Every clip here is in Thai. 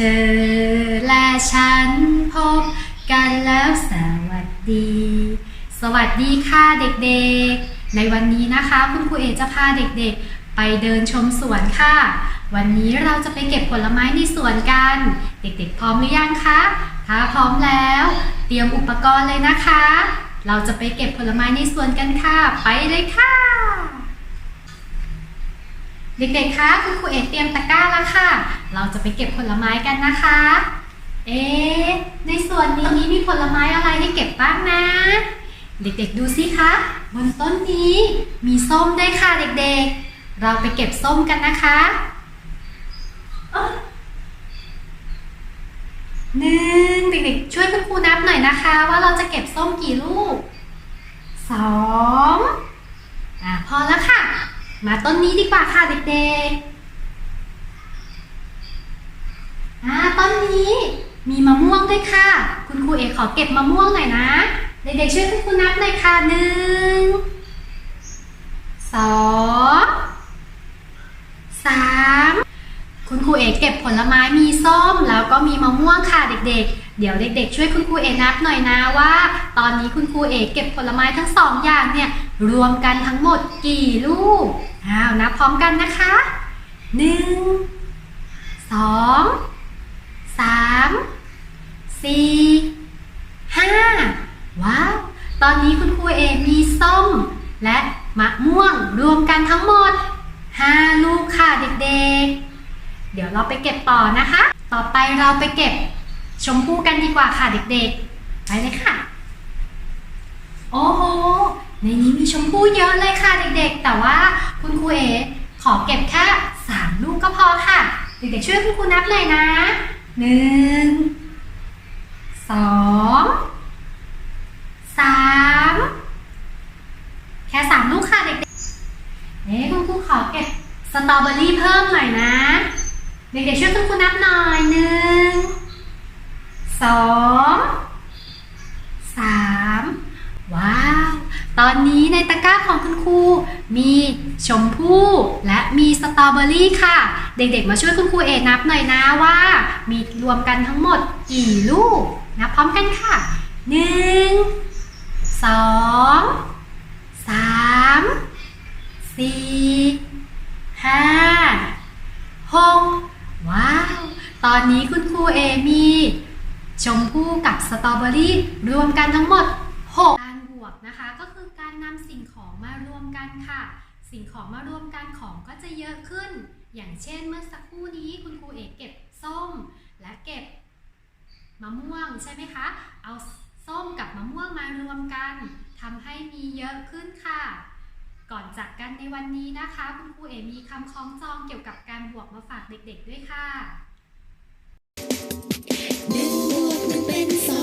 ธอและฉันพบกันแล้วสวัสดี สวัสดีค่ะเด็กๆ ในวันนี้นะคะคุณครูเอจะพาเด็กๆ ไปเดินชมสวนค่ะ วันนี้เราจะไปเก็บผลไม้ในสวนกัน เด็กๆ พร้อมหรือยังคะถ้าพร้อมแล้ว เตรียมอุปกรณ์เลยนะคะ เราจะไปเก็บผลไม้ในสวนกันค่ะ ไปเลยค่ะ เด็กๆ คะ คุณครูเอกเตรียมตะกร้าแล้วค่ะ เราจะไปเก็บผลไม้กันนะคะ เอ๊ในส่วนนี้มีผลไม้อะไรให้เก็บบ้างนะ เด็กๆ ดูสิคะ บนต้นนี้มีส้มด้วยค่ะเด็กๆ เราไปเก็บส้มกันนะคะหนึ่งเด็กๆ ช่วยคุณครูนับหน่อยนะคะ ว่าเราจะเก็บส้มกี่ลูกสองอะพอแล้วค่ะ มาต้นนี้ดีกว่าค่ะเด็กๆอ่าต้นนี้มีมะม่วงด้วยค่ะ คุณครูเอกขอเก็บมะม่วงหน่อยนะ เด็กๆช่วยคุณครูนับหน่อยค่ะหนึ่งสองสามคุณครูเอกเก็บผลไม้มีส้มแล้วก็มีมะม่วงค่ะเด็กๆ เดี๋ยวเด็ก ๆ ช่วยคุณครูเอกนับหน่อยนะว่า ตอนนี้คุณครูเอกเก็บผลไม้ทั้งสองอย่างเนี่ย รวมกันทั้งหมดกี่ลูกอ้าวนับพร้อมกันนะคะหนึ่งสองสามสี่ห้าว้าว ตอนนี้คุณครูเอมีส้ม และมะม่วงรวมกันทั้งหมด5ลูกค่ะเด็กๆ เดี๋ยวเราไปเก็บต่อนะคะ ต่อไปเราไปเก็บชมพู่กันดีกว่าค่ะเด็กๆ ไปเลยค่ะ ในนี้มีชมพู่เยอะเลยค่ะเด็กๆ แต่ว่าคุณครูเอขอเก็บแค่3ลูกก็พอค่ะ เด็กๆช่วยคุณครูนับเลยนะหนึ่งสองสามแค่สามลูกค่ะเด็กๆเอ๊คุณครูขอเก็บสตรอเบอรี่เพิ่มหน่อยนะ เด็กๆช่วยคุณครูนับหน่อยหนึ่งสองสามว้า ตอนนี้ในตะกร้าของคุณครูมีชมพู่และมีสตรอเบอรี่ค่ะ เด็กๆมาช่วยคุณครูเอกนับหน่อยนะว่า มีรวมกันทั้งหมดกี่ลูกนับพร้อมกันค่ะหนึ่งสองสามสี่ห้าหกว้าว ตอนนี้คุณครูเอมีชมพู่กับสตรอเบอรี่รวมกันทั้งหมด6การบวกนะคะก็ การนำสิ่งของมารวมกันค่ะ สิ่งของมารวมกันของก็จะเยอะขึ้น อย่างเช่นเมื่อสักครู่นี้คุณครูเอกเก็บส้ม และเก็บมะม่วงใช่ไหมคะ เอาส้มกับมะม่วงมารวมกันทำให้มีเยอะขึ้นค่ะ ก่อนจากกันในวันนี้นะคะ คุณครูเอมีคำคล้องจองเกี่ยวกับการบวกมาฝากเด็กๆด้วยค่ะหนึ่งบวกหนึ่งเป็นสอง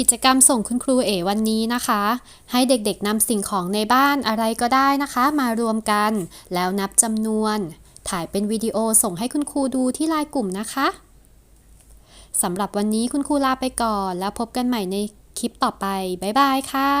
กิจกรรมส่งคุณครูเอวันนี้นะคะ ให้เด็กๆนำสิ่งของในบ้านอะไรก็ได้นะคะ มารวมกัน แล้วนับจำนวน ถ่ายเป็นวิดีโอส่งให้คุณครูดูที่ไลน์กลุ่มนะคะสำหรับวันนี้คุณครูลาไปก่อน แล้วพบกันใหม่ในคลิปต่อไป บ๊ายบายค่ะ